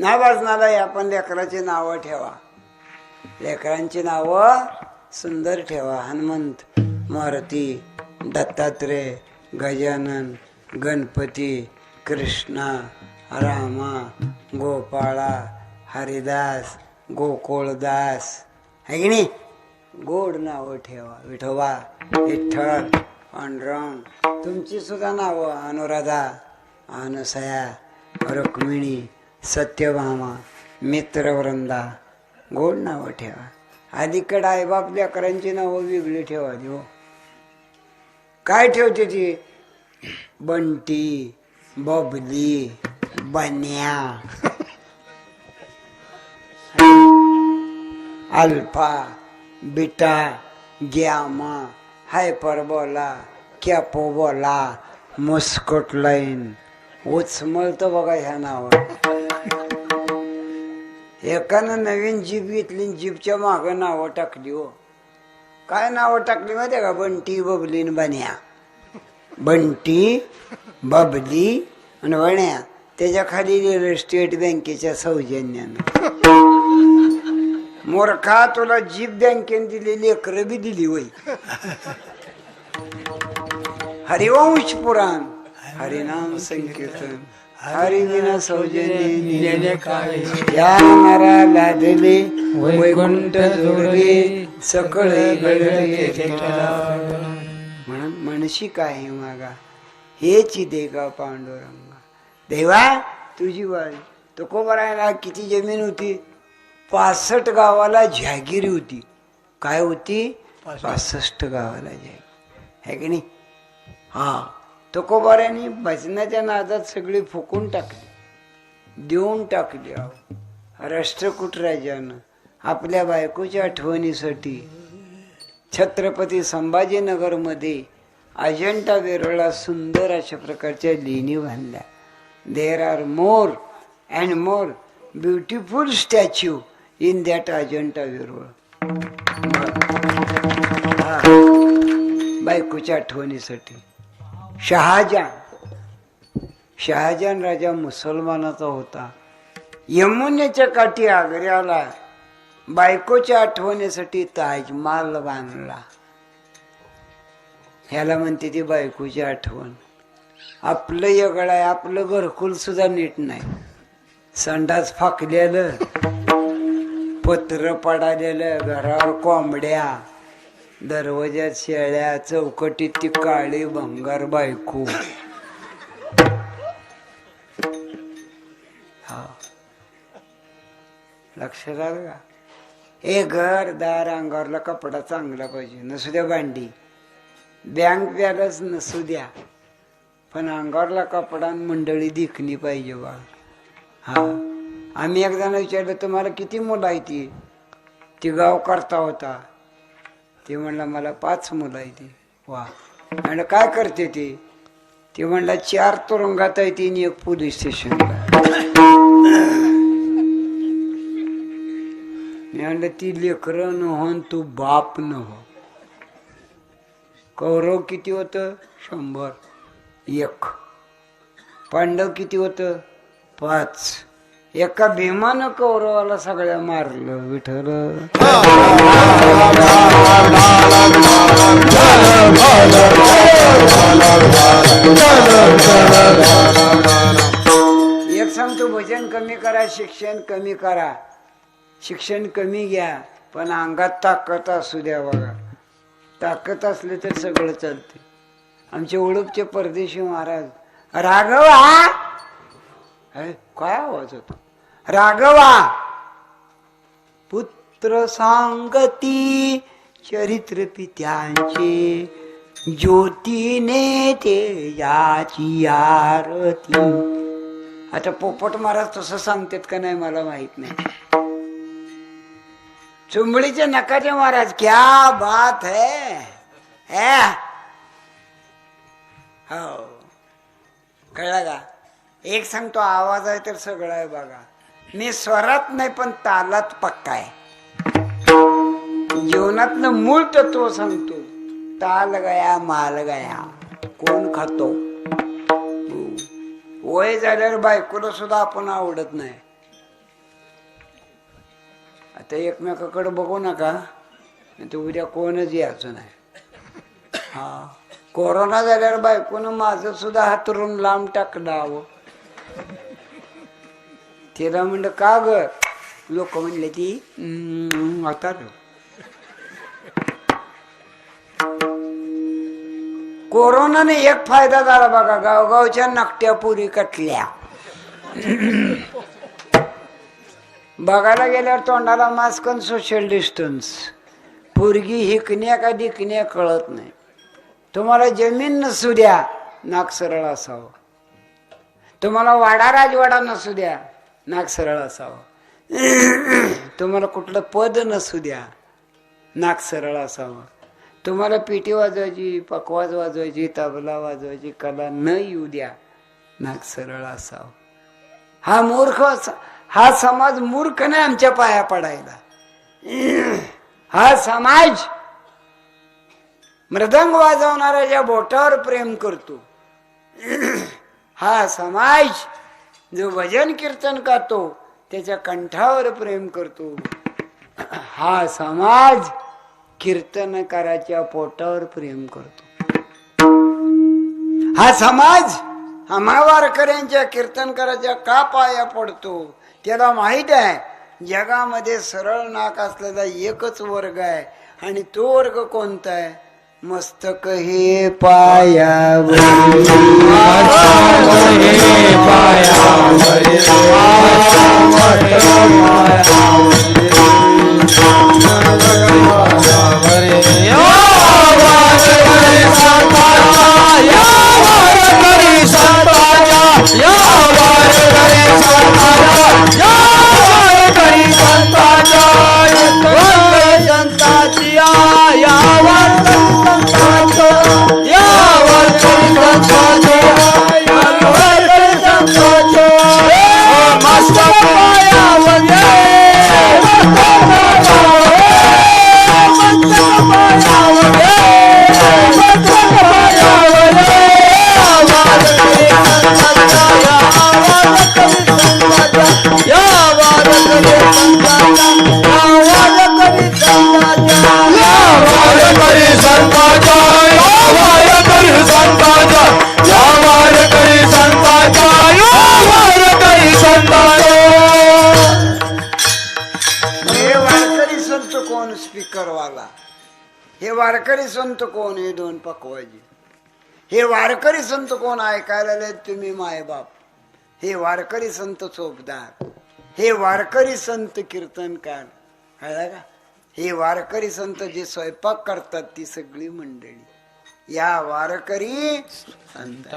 ना वाजणारा आपण लेकराची नावं ठेवा. लेकरांची नावं सुंदर ठेवा. हनुमंत मारुती दत्तात्रय गजानन गणपती कृष्णा रामा गोपाळा हरिदास गोकुळदास. है की नाही? गोड नावं ठेवा. विठोबा विठ्ठल पांडुरंग. तुमची सुद्धा नावं अनुराधा अनुसया रुक्मिणी सत्यभामा मित्रवृंदा गोड नावं ठेवा. अलीकडे आईबाप लेकरांची नावं वेगळी ठेवा देऊ काय ठेवते ती? बंटी बबली बन्या. अल्फा बिटा ग्यामा हायपरबोला कॅपोबोला मुस्कुट लाईन उचमळतं बघा ह्या नावावर. एकानं नवीन जीप घेतली जीपच्या मागं नावं टाकली हो. काय नावं टाकली माहिती का? बंटी बबली आणि बन्या. बंटी बबली आणि वण्या त्याच्याखाली लिहिलं स्टेट बँकेच्या सौजन्यानं. मोरखा तुला जीप बँकेने दिलेली लेकरं बी दिली वय हरिवंश पुराण. हरिनाम संकीर्तन। हरिविना सौजन्य या नराला दिले वैकुंठ जोडले सकळे घडले म्हणून म्हणशी काय मागा? हेच दे का पांडुरंगा? देवा तुझी वारी. तो कोबरायला किती जमीन होती? पासष्ट गावाला जहागिरी होती. काय होती? पासष्ट. गावाला जहागीर है की नाही? हा. तुकोबाऱ्यांनी भजनाच्या नादात सगळी फुकून टाकली. देऊन टाकली अहो राष्ट्रकूट राजानं आपल्या बायकोच्या आठवणीसाठी छत्रपती संभाजीनगरमध्ये अजंठा वेरूळला सुंदर अशा प्रकारच्या लेणी बांधल्या. There are more and more beautiful statue in that Ajanta Verul. बायकोच्या आठवणीसाठी. शहाजान शहाजान राजा मुसलमानाचा होता. यमुनेच्या काठी आग्र्याला बायकोच्या आठवणीसाठी ताजमहाल बांधला. ह्याला म्हणते ती बायकोची आठवण. आपलं यगळ आहे आपलं घरकुल सुद्धा नीट नाही. संडास फाकलेलं पत्र पडालेलं घरावर कोंबड्या. दरवाज्यात शेळ्या चौकटीत ती काळी भंगार बायको. हा. लक्षात आलं का? हे घर दार अंगावरला कपडा चांगला पाहिजे. नसू द्या भांडी. बँक बॅलन्स नसू द्या. पण अंगावरला कपडा मंडळी दिखणी पाहिजे बा. हा. आम्ही एकदा विचारलं तुम्हाला किती मुलं आहे ती ती गाव करता होता. ते म्हणला मला पाच मुलं आहे ती. वा. आणि काय करते ते? ते म्हणला चार तुरुंगात आहे ती आणि एक पोलीस स्टेशनला. मी म्हणलं ती लेकरं न होऊन तू बाप न हो. कौरव किती होतं? शंभर. एक. पांडव किती होतं? पाच. एका भीमानं कौरवाला सगळ्या मारलं विठल शिक्षण कमी करा. शिक्षण कमी घ्या पण अंगात ताकद असू द्या बघा. ताकद असले तर सगळं चालते. आमचे ओळखचे परदेशी महाराज राघवा काय आवाज होतो? राघवा पुत्र सांगती चरित्र पित्यांचे ज्योतीने ते याची आरती. आता पोपट महाराज तसं सांगतात का नाही मला माहीत नाही. चुंबळीचे नकाचे महाराज क्या बात है? है? हो. कळला का? एक सांगतो आवाज आहे तर सगळं आहे बघा. मी स्वरात नाही पण तालात पक्का आहे. जीवनातलं मूळ तत्व सांगतो. ताल गया माल गया. कोण खातो? वय झाल्यावर बायकोला सुद्धा आपण आवडत नाही. आता एकमेकाकडे बघू नका ते उद्या कोणच यायचं नाही. हा. कोरोना झाल्यावर बायकोनं माझं सुद्धा हातरून लांब टाकलं अहो. तिला म्हणलं का ग? लोक म्हणले ती आता कोरोनाने एक फायदा झाला बघा गावगावच्या नकट्या पुरी कटल्या. बघायला गेल्यावर तोंडाला मास्क आणि सोशल डिस्टन्स पोरगी हिकण्या का दिकण्या कळत नाही. तुम्हाला जमीन नसू द्या नाक सरळ असावं. तुम्हाला वाडा राजवाडा नसू द्या नाक सरळ असावं. तुम्हाला कुठलं पद नसू द्या नाक सरळ असावं. तुम्हाला पेटी वाजवायची पकवाज वाजवायची तबला वाजवायची कला न येऊ द्या. नाक सरळ असावं. हा मूर्ख स- हा समाज मूर्ख नाही आमच्या पाया पडायला. हा समाज मृदंग वाजवणाऱ्याच्या बोटावर प्रेम करतो हा समाज जो भजन कीर्तन करतो त्याच्या कंठावर प्रेम करतो हा समाज कीर्तनकाराच्या पोटावर प्रेम करतो. हा समाज आम्हा वारकऱ्यांच्या कीर्तनकाराच्या का पाया पडतो? त्याला माहीत आहे जगामध्ये सरळ नाक असलेला एकच वर्ग आहे. आणि तो वर्ग कोणता आहे? मस्तक हे पाया वारकरी संत कोण हे दोन पकवाजी. हे वारकरी संत कोण ऐकायला तुम्ही मायबाप हे वारकरी संत चोपदार. हे वारकरी संत कीर्तनकार. कळलं का? हे वारकरी संत जे स्वयंपाक करतात ती सगळी मंडळी. या वारकरी संत